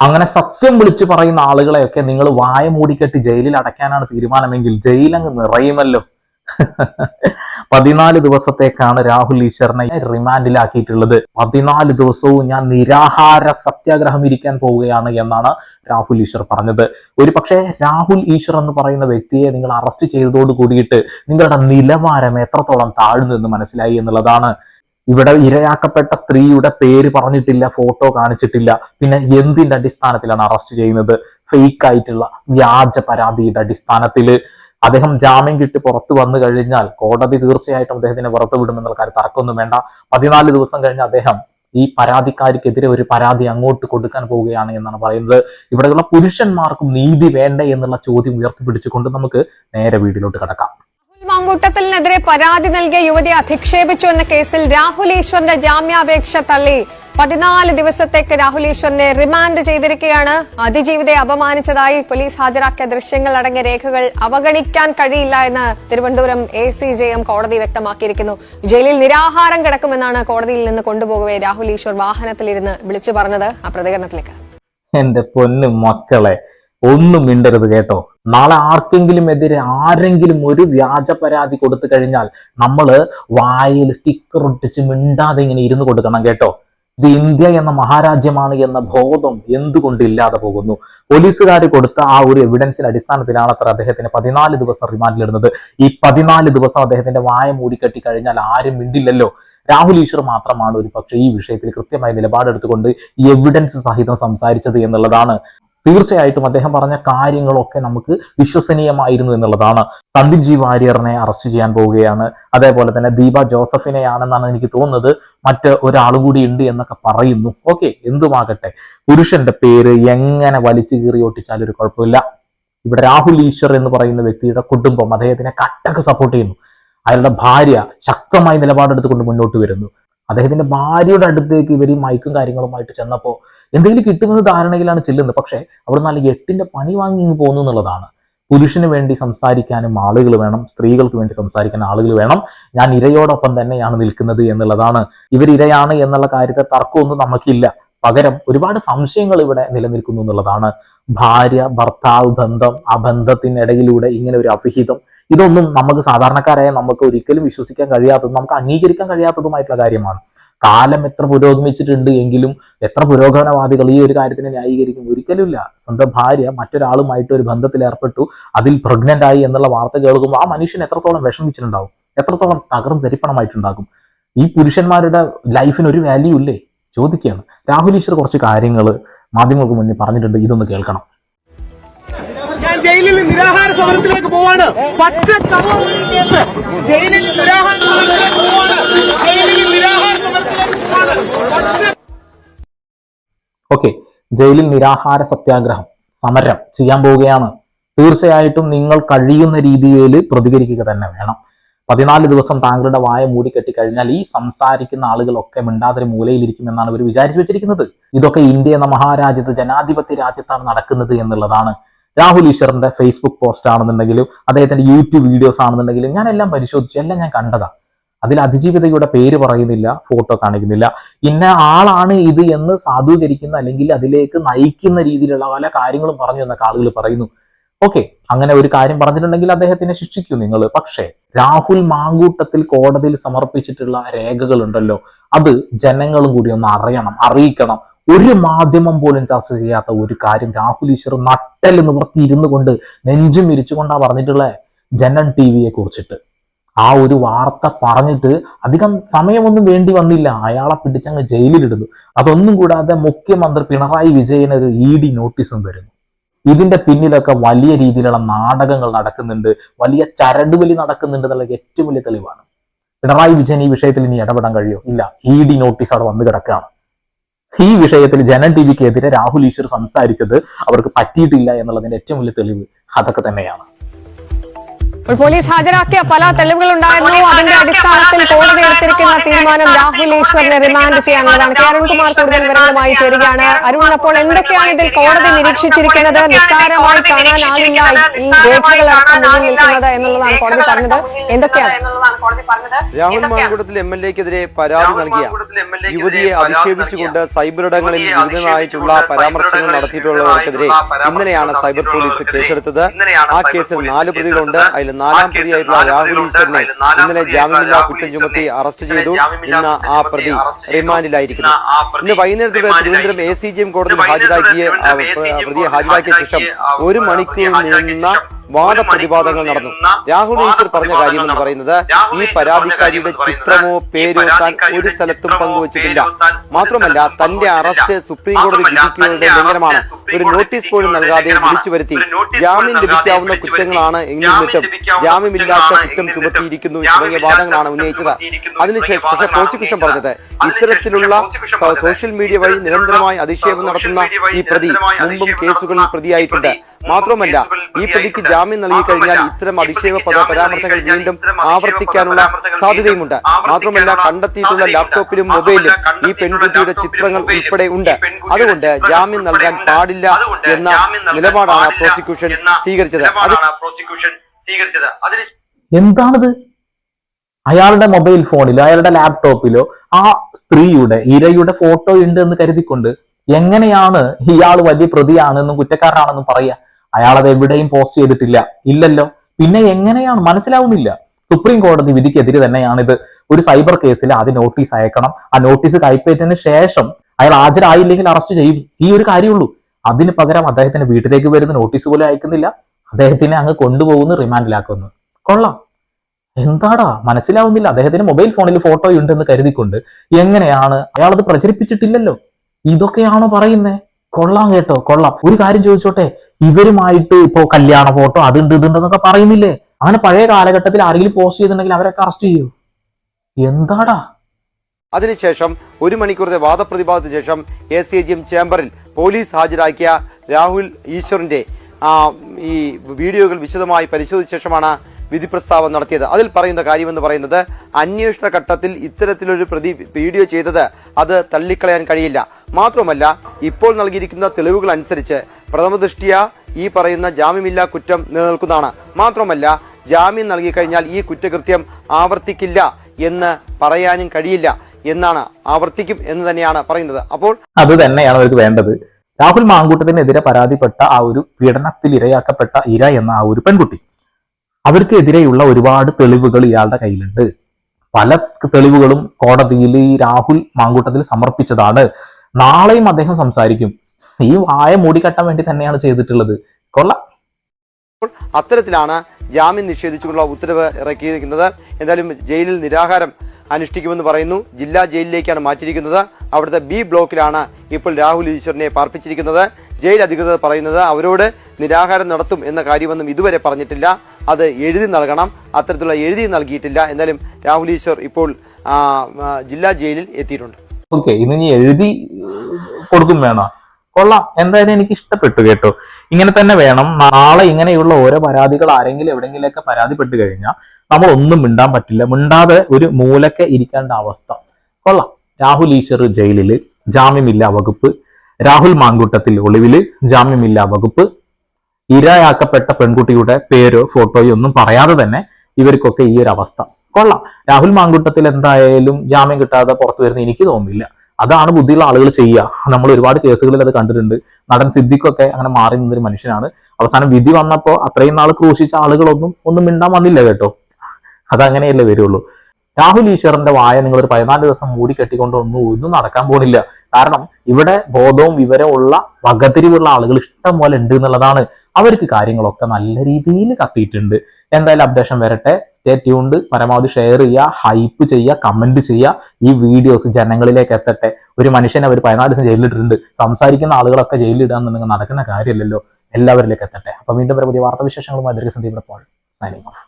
അങ്ങനെ സത്യം വിളിച്ചു പറയുന്ന ആളുകളെയൊക്കെ നിങ്ങൾ വായ മൂടിക്കെട്ടി ജയിലിൽ അടയ്ക്കാനാണ് തീരുമാനമെങ്കിൽ ജയിലങ്ങ് നിറയുമല്ലോ. പതിനാല് ദിവസത്തേക്കാണ് രാഹുൽ ഈശ്വറിനെ റിമാൻഡിലാക്കിയിട്ടുള്ളത്. പതിനാല് ദിവസവും ഞാൻ നിരാഹാര സത്യാഗ്രഹം ഇരിക്കാൻ പോവുകയാണ് എന്നാണ് രാഹുൽ ഈശ്വർ പറഞ്ഞത്. ഒരു പക്ഷേ രാഹുൽ ഈശ്വർ എന്ന് പറയുന്ന വ്യക്തിയെ നിങ്ങൾ അറസ്റ്റ് ചെയ്തതോട് കൂടിയിട്ട് നിങ്ങളുടെ നിലവാരം എത്രത്തോളം താഴ്ന്നു എന്ന് മനസ്സിലായി എന്നുള്ളതാണ് ഇവിടെ ഇരയാക്കപ്പെട്ട സ്ത്രീയുടെ പേര് പറഞ്ഞിട്ടില്ല ഫോട്ടോ കാണിച്ചിട്ടില്ല. പിന്നെ എന്തിന്റെ അടിസ്ഥാനത്തിലാണ് അറസ്റ്റ് ചെയ്യുന്നത്? ഫേക്ക് ആയിട്ടുള്ള വ്യാജ പരാതിയുടെ അടിസ്ഥാനത്തിൽ അദ്ദേഹം ജാമ്യം കിട്ടി പുറത്തു വന്നു കഴിഞ്ഞാൽ കോടതി തീർച്ചയായിട്ടും അദ്ദേഹത്തിനെ പുറത്തു വിടുമെന്നുള്ള കാര്യം തർക്കമൊന്നും വേണ്ട. പതിനാല് ദിവസം കഴിഞ്ഞ് അദ്ദേഹം ഈ പരാതിക്കാരിക്കെതിരെ ഒരു പരാതി അങ്ങോട്ട് കൊടുക്കാൻ പോവുകയാണ് എന്നാണ് പറയുന്നത്. ഇവിടെയുള്ള പുരുഷന്മാർക്കും നീതി വേണ്ടേ എന്നുള്ള ചോദ്യം ഉയർത്തിപ്പിടിച്ചുകൊണ്ട് നമുക്ക് നേരെ വീട്ടിലോട്ട് കടക്കാം. മാങ്കൂട്ടത്തിനെതിരെ പരാതി നൽകിയ യുവതിയെ അധിക്ഷേപിച്ചു എന്ന കേസിൽ രാഹുൽ ഈശ്വറിന്റെ ജാമ്യാപേക്ഷ തള്ളി പതിനാല് ദിവസത്തേക്ക് രാഹുൽ ഈശ്വറിനെ റിമാൻഡ് ചെയ്തിരിക്കുകയാണ്. അതിജീവിതയെ അപമാനിച്ചതായി പോലീസ് ഹാജരാക്കിയ ദൃശ്യങ്ങൾ അടങ്ങിയ രേഖകൾ അവഗണിക്കാൻ കഴിയില്ല എന്ന് Thiruvananthapuram A C J M കോടതി വ്യക്തമാക്കിയിരിക്കുന്നു. ജയിലിൽ നിരാഹാരം കിടക്കുമെന്നാണ് കോടതിയിൽ നിന്ന് കൊണ്ടുപോകവെ രാഹുൽ ഈശ്വർ വാഹനത്തിലിരുന്ന് വിളിച്ചു പറഞ്ഞത്. ആ പ്രതികരണത്തിലേക്ക്. എന്റെ പൊന്നു മക്കളെ ഒന്നും മിണ്ടരുത് കേട്ടോ. നാളെ ആർക്കെങ്കിലും എതിരെ ആരെങ്കിലും ഒരു വ്യാജ പരാതി കൊടുത്തു കഴിഞ്ഞാൽ നമ്മൾ വായിൽ സ്റ്റിക്കർ ഒട്ടിച്ച് മിണ്ടാതെ ഇങ്ങനെ ഇരുന്ന് കൊടുക്കണം കേട്ടോ. ഇത് ഇന്ത്യ എന്ന മഹാരാജ്യമാണ് എന്ന ബോധം എന്തുകൊണ്ട് ഇല്ലാതെ പോകുന്നു? പോലീസുകാർ കൊടുത്ത ആ ഒരു എവിഡൻസിന്റെ അടിസ്ഥാനത്തിലാണ് അത്ര അദ്ദേഹത്തിന് പതിനാല് ദിവസം റിമാൻഡിലിടുന്നത് ഈ പതിനാല് ദിവസം അദ്ദേഹത്തിന്റെ വായ മൂടിക്കെട്ടി കഴിഞ്ഞാൽ ആരും മിണ്ടില്ലല്ലോ. രാഹുൽ ഈശ്വർ മാത്രമാണ് ഒരു പക്ഷേ ഈ വിഷയത്തിൽ കൃത്യമായ നിലപാടെടുത്തുകൊണ്ട് എവിഡൻസ് സഹിതം സംസാരിച്ചത് എന്നുള്ളതാണ് തീർച്ചയായിട്ടും അദ്ദേഹം പറഞ്ഞ കാര്യങ്ങളൊക്കെ നമുക്ക് വിശ്വസനീയമായിരുന്നു എന്നുള്ളതാണ്. സന്ദീപ് ജി വാര്യറിനെ അറസ്റ്റ് ചെയ്യാൻ പോവുകയാണ്. അതേപോലെ തന്നെ ദീപ ജോസഫിനെയാണെന്നാണ് എനിക്ക് തോന്നുന്നത്. മറ്റ് ഒരാളും കൂടി ഉണ്ട് എന്നൊക്കെ പറയുന്നു. ഓക്കെ എന്തുമാകട്ടെ. പുരുഷന്റെ പേര് എങ്ങനെ വലിച്ചു കീറി ഒട്ടിച്ചാലും ഒരു കുഴപ്പമില്ല. ഇവിടെ രാഹുൽ ഈശ്വർ എന്ന് പറയുന്ന വ്യക്തിയുടെ കുടുംബം അദ്ദേഹത്തിനെ കട്ടക്ക് സപ്പോർട്ട് ചെയ്യുന്നു. അയാളുടെ ഭാര്യ ശക്തമായി നിലപാടെടുത്തുകൊണ്ട് മുന്നോട്ട് വരുന്നു. അദ്ദേഹത്തിന്റെ ഭാര്യയുടെ അടുത്തേക്ക് ഇവർ ഈ മൈക്കും കാര്യങ്ങളുമായിട്ട് ചെന്നപ്പോൾ എന്തെങ്കിലും കിട്ടുമെന്ന് ധാരണയിലാണ് ചെല്ലുന്നത്. പക്ഷേ അവിടെ നല്ല എട്ടിന്റെ പണി വാങ്ങി പോകുന്നു എന്നുള്ളതാണ്. പുരുഷന് വേണ്ടി സംസാരിക്കാനും ആളുകൾ വേണം സ്ത്രീകൾക്ക് വേണ്ടി സംസാരിക്കാൻ ആളുകൾ വേണം. ഞാൻ ഇരയോടൊപ്പം തന്നെയാണ് നിൽക്കുന്നത് എന്നുള്ളതാണ്. ഇവർ ഇരയാണ് എന്നുള്ള കാര്യത്തെ തർക്കമൊന്നും നമുക്കില്ല. പകരം ഒരുപാട് സംശയങ്ങൾ ഇവിടെ നിലനിൽക്കുന്നു എന്നുള്ളതാണ്. ഭാര്യ ഭർത്താവ് ബന്ധം ആ ബന്ധത്തിനിടയിലൂടെ ഇങ്ങനെ ഒരു അഭിഹിതം ഇതൊന്നും നമുക്ക് സാധാരണക്കാരായ നമുക്ക് ഒരിക്കലും വിശ്വസിക്കാൻ കഴിയാത്തതും നമുക്ക് അംഗീകരിക്കാൻ കഴിയാത്തതുമായിട്ടുള്ള കാര്യമാണ്. കാലം എത്ര പുരോഗമിച്ചിട്ടുണ്ട് എങ്കിലും എത്ര പുരോഗമനവാദികൾ ഈ ഒരു കാര്യത്തിനെ ന്യായീകരിക്കും ഒരിക്കലുമില്ല. സ്വന്തം ഭാര്യ മറ്റൊരാളുമായിട്ട് ഒരു ബന്ധത്തിൽ ഏർപ്പെട്ടു. അതിൽ പ്രഗ്നന്റ് ആയി എന്നുള്ള വാർത്ത കേൾക്കുമ്പോൾ ആ മനുഷ്യൻ എത്രത്തോളം വിഷമിച്ചിട്ടുണ്ടാവും? എത്രത്തോളം തകർന്ന് ധരിപ്പണമായിട്ടുണ്ടാകും ഈ പുരുഷന്മാരുടെ ലൈഫിന് ഒരു വാല്യൂ ഇല്ലേ? ചോദിക്കുകയാണ്. രാഹുൽ ഈശ്വർ കുറച്ച് കാര്യങ്ങൾ മാധ്യമങ്ങൾക്ക് മുന്നിൽ പറഞ്ഞിട്ടുണ്ട്. ഇതൊന്ന് കേൾക്കണം. ജയിലിൽ നിരാഹാര സമരത്തിലേക്ക് പോവാണ്. പച്ച ജയിലിൽ നിരാഹാര സമരത്തിലേക്ക് പോവാണ്. ജയിലിൽ നിരാഹാര സമരത്തിലേക്ക് പോവാണ്. ഓക്കെ ജയിലിൽ നിരാഹാര സത്യാഗ്രഹം സമരം ചെയ്യാൻ പോവുകയാണ്. തീർച്ചയായിട്ടും നിങ്ങൾ കഴിയുന്ന രീതിയിൽ പ്രതികരിക്കുക തന്നെ വേണം. പതിനാല് ദിവസം താങ്കളുടെ വായ മൂടിക്കെട്ടി കഴിഞ്ഞാൽ ഈ സംസാരിക്കുന്ന ആളുകളൊക്കെ മിണ്ടാതൊരു മൂലയിലിരിക്കുമെന്നാണ് ഇവർ വിചാരിച്ചു വെച്ചിരിക്കുന്നത്. ഇതൊക്കെ ഇന്ത്യ എന്ന മഹാരാജ്യത്ത് ജനാധിപത്യ രാജ്യത്താണ് നടക്കുന്നത് എന്നുള്ളതാണ് രാഹുൽ ഈശ്വറിന്റെ ഫേസ്ബുക്ക് പോസ്റ്റ് ആണെന്നുണ്ടെങ്കിലും അദ്ദേഹത്തിന്റെ യൂട്യൂബ് വീഡിയോസ് ആണെന്നുണ്ടെങ്കിലും ഞാൻ എല്ലാം പരിശോധിച്ചു. എല്ലാം ഞാൻ കണ്ടതാ. അതിൽ അതിജീവിതയുടെ പേര് പറയുന്നില്ല ഫോട്ടോ കാണിക്കുന്നില്ല. ഇന്ന ആളാണ് ഇത് എന്ന് സാധൂകരിക്കുന്ന അല്ലെങ്കിൽ അതിലേക്ക് നയിക്കുന്ന രീതിയിലുള്ള പല കാര്യങ്ങളും പറഞ്ഞു എന്നൊക്കെ ആളുകൾ പറയുന്നു. ഓക്കെ അങ്ങനെ ഒരു കാര്യം പറഞ്ഞിട്ടുണ്ടെങ്കിൽ അദ്ദേഹത്തിനെ ശിക്ഷിക്കൂ നിങ്ങൾ. പക്ഷേ രാഹുൽ മാങ്കൂട്ടത്തിൽ കോടതിയിൽ സമർപ്പിച്ചിട്ടുള്ള രേഖകളുണ്ടല്ലോ. അത് ജനങ്ങളും കൂടി ഒന്ന് അറിയണം അറിയിക്കണം. ഒരു മാധ്യമം പോലും ചർച്ച ചെയ്യാത്ത ഒരു കാര്യം രാഹുൽ ഈശ്വർ നട്ടൽ നിവർത്തി ഇരുന്നു കൊണ്ട് നെഞ്ചും ഇരിച്ചുകൊണ്ടാണ് പറഞ്ഞിട്ടുള്ള ജനൻ ടി വിയെ കുറിച്ചിട്ട്. ആ ഒരു വാർത്ത പറഞ്ഞിട്ട് അധികം സമയമൊന്നും വേണ്ടി വന്നില്ല. അയാളെ പിടിച്ചങ്ങ് ജയിലിലിടുന്നു. അതൊന്നും കൂടാതെ മുഖ്യമന്ത്രി പിണറായി വിജയന് ഒരു ഇ ഡി നോട്ടീസും വരുന്നു ഇതിന്റെ പിന്നിലൊക്കെ വലിയ രീതിയിലുള്ള നാടകങ്ങൾ നടക്കുന്നുണ്ട്. വലിയ ചരടുവലി നടക്കുന്നുണ്ട് എന്നുള്ള ഏറ്റവും വലിയ തെളിവാണ്. പിണറായി വിജയൻ ഈ വിഷയത്തിൽ ഇനി ഇടപെടാൻ കഴിയോ? ഇല്ല. ഇ ഡി നോട്ടീസ് അവിടെ വന്ന് കിടക്കുകയാണ്. ഈ വിഷയത്തിൽ ജനൻ ടി വിക്കെതിരെ രാഹുൽ ഈശ്വർ സംസാരിച്ചത് അവർക്ക് പറ്റിയിട്ടില്ല എന്നുള്ളതിന്റെ ഏറ്റവും വലിയ തെളിവ് അതൊക്കെ തന്നെയാണ്. ഇപ്പോൾ പോലീസ് ഹാജരാക്കിയ പല തെളിവുകൾ ഉണ്ടായിരുന്നു അതിന്റെ അടിസ്ഥാനത്തിൽ കോടതി എടുത്തിരിക്കുന്ന തീരുമാനം രാഹുൽ ഈശ്വറിനെ റിമാൻഡ് ചെയ്യാനുള്ളതാണ്. കെ. അരുൺകുമാർ കൂടുതൽ വിവരങ്ങളുമായി ചേരുകയാണ്. അരുൺ അപ്പോൾ എന്തൊക്കെയാണ് ഇതിൽ കോടതി നിരീക്ഷിച്ചിരിക്കുന്നത്? നിസ്സാരമായി കാണാനാവില്ല ഈ രേഖകളടക്കം മുന്നിൽ നിൽക്കുന്നത് എന്നുള്ളതാണ് കോടതി പറഞ്ഞത്. എന്തൊക്കെയാണ്? രാഹുൽ മാങ്കുടത്തിൽ എം എൽ എക്കെതിരെ പരാതി നൽകിയ യുവതിയെ അധിക്ഷേപിച്ചുകൊണ്ട് സൈബറിടങ്ങളിൽ വിവിധമായിട്ടുള്ള പരാമർശങ്ങൾ നടത്തിയിട്ടുള്ളവർക്കെതിരെ ഇന്നലെയാണ് സൈബർ പോലീസ് കേസെടുത്തത്. ആ കേസിൽ നാല് പ്രതികളുണ്ട്. അതിൽ നാലാം പ്രതിയായിട്ടുള്ള രാഹുൽ ഈശ്വറിനെ ഇന്നലെ ജാമ്യമില്ലാ കുറ്റം ചുമത്തി അറസ്റ്റ് ചെയ്തു. ഇന്ന് ആ പ്രതി റിമാൻഡിലായിരിക്കുന്നു. ഇന്ന് വൈകുന്നേരത്തോടെ Thiruvananthapuram A C G M കോടതിയിൽ ഹാജരാക്കിയ പ്രതിയെ ഹാജരാക്കിയ ശേഷം ഒരു മണിക്കൂർ നീളുന്ന വാദപ്രതിവാദങ്ങൾ നടന്നു. രാഹുൽ ഈശ്വർ പറഞ്ഞ കാര്യം എന്ന് പറയുന്നത് ഈ പരാതിക്കാരിയുടെ ചിത്രമോ പേരോ താൻ ഒരു സ്ഥലത്തും പങ്കുവച്ചിട്ടില്ല. മാത്രമല്ല തന്റെ അറസ്റ്റ് സുപ്രീം കോടതി വിധിക്കുകയുടെ ലംഘനമാണ്. ഒരു നോട്ടീസ് പോലും നൽകാതെ വിളിച്ചു വരുത്തി. ജാമ്യം ലഭിക്കാവുന്ന കുറ്റങ്ങളാണ് എന്നിട്ടും ജാമ്യമില്ലാത്ത കുറ്റം ചുമത്തിയിരിക്കുന്നു തുടങ്ങിയ വാദങ്ങളാണ് ഉന്നയിച്ചത്. അതിനുശേഷം പക്ഷേ പ്രോസിക്യൂഷൻ പറഞ്ഞത് ഇത്തരത്തിലുള്ള സോഷ്യൽ മീഡിയ വഴി നിരന്തരമായി അധിക്ഷേപം നടത്തുന്ന ഈ പ്രതി മുമ്പും കേസുകളിൽ പ്രതിയായിട്ടുണ്ട്. മാത്രമല്ല ഈ പ്രതിക്ക് ജാമ്യം നൽകി കഴിഞ്ഞാൽ ഇത്തരം അധിക്ഷേപ പദ പരാമർശങ്ങൾ വീണ്ടും ആവർത്തിക്കാനുള്ള സാധ്യതയുമുണ്ട്. മാത്രമല്ല കണ്ടെത്തിയിട്ടുള്ള ലാപ്ടോപ്പിലും മൊബൈലിലും ഈ പെൺകുട്ടിയുടെ ചിത്രങ്ങൾ ഉൾപ്പെടെ ഉണ്ട്. അതുകൊണ്ട് ജാമ്യം നൽകാൻ പാടില്ല എന്ന നിലപാടാണ് പ്രോസിക്യൂഷൻ സ്വീകരിച്ചത്. എന്താണത്? അയാളുടെ മൊബൈൽ ഫോണിലോ അയാളുടെ ലാപ്ടോപ്പിലോ ആ സ്ത്രീയുടെ ഇരയുടെ ഫോട്ടോ ഉണ്ട് എന്ന് കരുതിക്കൊണ്ട് എങ്ങനെയാണ് ഇയാൾ വലിയ പ്രതിയാണെന്നും കുറ്റക്കാരനാണെന്നും പറയാ അയാൾ അത് എവിടെയും പോസ്റ്റ് ചെയ്തിട്ടില്ല. ഇല്ലല്ലോ. പിന്നെ എങ്ങനെയാണ്? മനസ്സിലാവുന്നില്ല. സുപ്രീം കോടതി വിധിക്കെതിരെ തന്നെയാണിത്. ഒരു സൈബർ കേസിൽ ആദ്യം നോട്ടീസ് അയക്കണം. ആ നോട്ടീസ് കൈപ്പേറ്റതിന് ശേഷം അയാൾ ഹാജരായില്ലെങ്കിൽ അറസ്റ്റ് ചെയ്യും. ഈ ഒരു കാര്യമുള്ളൂ. അതിന് പകരം അദ്ദേഹത്തിന്റെ വീട്ടിലേക്ക് വരുന്ന നോട്ടീസ് പോലും അയക്കുന്നില്ല. അദ്ദേഹത്തിനെ അങ്ങ് കൊണ്ടുപോകുന്നു റിമാൻഡിലാക്കുന്നു കൊള്ളാം. എന്താടാ? മനസ്സിലാവുന്നില്ല. അദ്ദേഹത്തിന് മൊബൈൽ ഫോണിൽ ഫോട്ടോ ഉണ്ടെന്ന് കരുതിക്കൊണ്ട് എങ്ങനെയാണ്? അയാൾ അത് പ്രചരിപ്പിച്ചിട്ടില്ലല്ലോ. ഇതൊക്കെയാണോ പറയുന്നേ? കൊള്ളാം കേട്ടോ. കൊള്ളാം. ഒരു കാര്യം ചോദിച്ചോട്ടെ? ഇവരുമായിട്ട് ഇപ്പോ കല്യാണ ഫോട്ടോ അതുണ്ട് ഇതുണ്ടെന്നൊക്കെ പറയുന്നില്ലേ? അങ്ങനെ പഴയ കാലഘട്ടത്തിൽ ആരെങ്കിലും പോസ്റ്റ് ചെയ്തിട്ടുണ്ടെങ്കിൽ അവരൊക്കെ അറസ്റ്റ് ചെയ്യൂ? എന്താടാ? അതിനുശേഷം ഒരു മണിക്കൂറത്തെ വാദപ്രതിവാദത്തിന് ശേഷം എ സി ജി എം ചേംബറിൽ പോലീസ് ഹാജരാക്കിയ രാഹുൽ ഈശ്വറിന്റെ ഈ വീഡിയോകൾ വിശദമായി പരിശോധിച്ച ശേഷമാണ് വിധി പ്രസ്താവം നടത്തിയത്. അതിൽ പറയുന്ന കാര്യമെന്ന് പറയുന്നത് അന്വേഷണ ഘട്ടത്തിൽ ഇത്തരത്തിലൊരു പ്രതി വീഡിയോ ചെയ്തത് അത് തള്ളിക്കളയാൻ കഴിയില്ല. മാത്രമല്ല ഇപ്പോൾ നൽകിയിരിക്കുന്ന തെളിവുകൾ അനുസരിച്ച് പ്രഥമദൃഷ്ടിയ ഈ പറയുന്ന ജാമ്യമില്ലാ കുറ്റം നിലനിൽക്കുന്നതാണ്. മാത്രമല്ല ജാമ്യം നൽകി കഴിഞ്ഞാൽ ഈ കുറ്റകൃത്യം ആവർത്തിക്കില്ല എന്ന് പറയാനും കഴിയില്ല എന്നാണ് ആവർത്തിക്കും എന്ന് തന്നെയാണ് പറയുന്നത്. അപ്പോൾ അത് തന്നെയാണ് അവർക്ക് വേണ്ടത്. രാഹുൽ മാങ്കൂട്ടത്തിനെതിരെ പരാതിപ്പെട്ട ആ ഒരു പീഡനത്തിൽ ഇരയാക്കപ്പെട്ട ഇര എന്ന ആ ഒരു പെൺകുട്ടി അവർക്കെതിരെയുള്ള ഒരുപാട് തെളിവുകൾ ഇയാളുടെ കയ്യിലുണ്ട്. പല തെളിവുകളും കോടതിയിൽ ഈ രാഹുൽ മാങ്കൂട്ടത്തിൽ സമർപ്പിച്ചതാണ്. നാളെയും അദ്ദേഹം സംസാരിക്കും. ഈ വായ മൂടിക്കെട്ടാൻ വേണ്ടി തന്നെയാണ് ചെയ്തിട്ടുള്ളത്. കൊള്ളാം. അത്തരത്തിലാണ് ജാമ്യം നിഷേധിച്ചുകൊണ്ടുള്ള ഉത്തരവ് ഇറക്കിയിരിക്കുന്നത്. എന്തായാലും ജയിലിൽ നിരാഹാരം അനുഷ്ഠിക്കുമെന്ന് പറയുന്നു. ജില്ലാ ജയിലിലേക്കാണ് മാറ്റിയിരിക്കുന്നത്. അവിടുത്തെ ബി ബ്ലോക്കിലാണ് ഇപ്പോൾ രാഹുൽ ഈശ്വറിനെ പാർപ്പിച്ചിരിക്കുന്നത്. ജയിൽ അധികൃതർ പറയുന്നത് അവരോട് നിരാഹാരം നടത്തും എന്ന കാര്യമൊന്നും ഇതുവരെ പറഞ്ഞിട്ടില്ല. അത് എഴുതി നൽകണം. അത്തരത്തിലുള്ള എഴുതി നൽകിയിട്ടില്ല. എന്തായാലും രാഹുൽ ഈശ്വർ ഇപ്പോൾ ജില്ലാ ജയിലിൽ എത്തിയിട്ടുണ്ട്. ഓക്കെ ഇന്ന് ഇനി എഴുതി കൊടുക്കും വേണോ. കൊള്ളാം. എന്തായാലും എനിക്ക് ഇഷ്ടപ്പെട്ടു കേട്ടോ. ഇങ്ങനെ തന്നെ വേണം. നാളെ ഇങ്ങനെയുള്ള ഓരോ പരാതികൾ ആരെങ്കിലും എവിടെങ്കിലൊക്കെ പരാതിപ്പെട്ട് കഴിഞ്ഞാൽ നമ്മൾ ഒന്നും മിണ്ടാൻ പറ്റില്ല. മിണ്ടാതെ ഒരു മൂലക്കെ ഇരിക്കേണ്ട അവസ്ഥ. കൊള്ളാം. രാഹുൽ ഈശ്വർ ജയിലിൽ ജാമ്യമില്ല വകുപ്പ്. രാഹുൽ മാങ്കൂട്ടത്തിൽ ഒളിവിൽ. ജാമ്യമില്ല വകുപ്പ്. ഇരയാക്കപ്പെട്ട പെൺകുട്ടിയുടെ പേരോ ഫോട്ടോയോ ഒന്നും പറയാതെ തന്നെ ഇവർക്കൊക്കെ ഈ ഒരു അവസ്ഥ. കൊള്ളാം. രാഹുൽ മാങ്കൂട്ടത്തിൽ എന്തായാലും ജാമ്യം കിട്ടാതെ പുറത്തു വരുന്ന എനിക്ക് തോന്നുന്നില്ല. അതാണ് ബുദ്ധിയുള്ള ആളുകൾ ചെയ്യുക. നമ്മൾ ഒരുപാട് കേസുകളിൽ അത് കണ്ടിട്ടുണ്ട്. നടൻ സിദ്ദിഖൊക്കെ അങ്ങനെ മാറി നിന്നൊരു മനുഷ്യനാണ്. അവസാനം വിധി വന്നപ്പോൾ അത്രയും നാൾ ക്രൂശിച്ച ആളുകളൊന്നും ഒന്നും മിണ്ടാൻ വന്നില്ല കേട്ടോ. അതങ്ങനെയല്ലേ വരുള്ളൂ. രാഹുൽ ഈശ്വറിന്റെ വായ നിങ്ങൾ ഒരു പതിനാല് ദിവസം മൂടി കെട്ടിക്കൊണ്ട് ഒന്നും ഒന്നും നടക്കാൻ പോകുന്നില്ല കാരണം ഇവിടെ ബോധവും വിവരവും ഉള്ള വകതിരിവുള്ള ആളുകൾ ഇഷ്ടം പോലെ ഉണ്ട് എന്നുള്ളതാണ്. അവർക്ക് കാര്യങ്ങളൊക്കെ നല്ല രീതിയിൽ കത്തിയിട്ടുണ്ട്. എന്തായാലും അപ്ഡേഷൻ വരട്ടെ. സ്റ്റേ ട്യൂണ്ട് പരമാവധി ഷെയർ ചെയ്യുക ഹൈപ്പ് ചെയ്യുക കമന്റ് ചെയ്യുക. ഈ വീഡിയോസ് ജനങ്ങളിലേക്ക് എത്തട്ടെ. ഒരു മനുഷ്യനെ അവർ പതിനാല് ദിവസം ജയിലിലിട്ടിട്ടുണ്ട്. സംസാരിക്കുന്ന ആളുകളൊക്കെ ജയിലിലിടാന്നുണ്ടെങ്കിൽ നടക്കുന്ന കാര്യമല്ലല്ലോ. എല്ലാവരിലേക്ക് എത്തട്ടെ. അപ്പൊ വീണ്ടും ഒരു പുതിയ വാർത്താവിശേഷങ്ങളുമായി ദീർഘസന്ദീപിന്റെ പോൾ സൈനിങ് ഓഫ്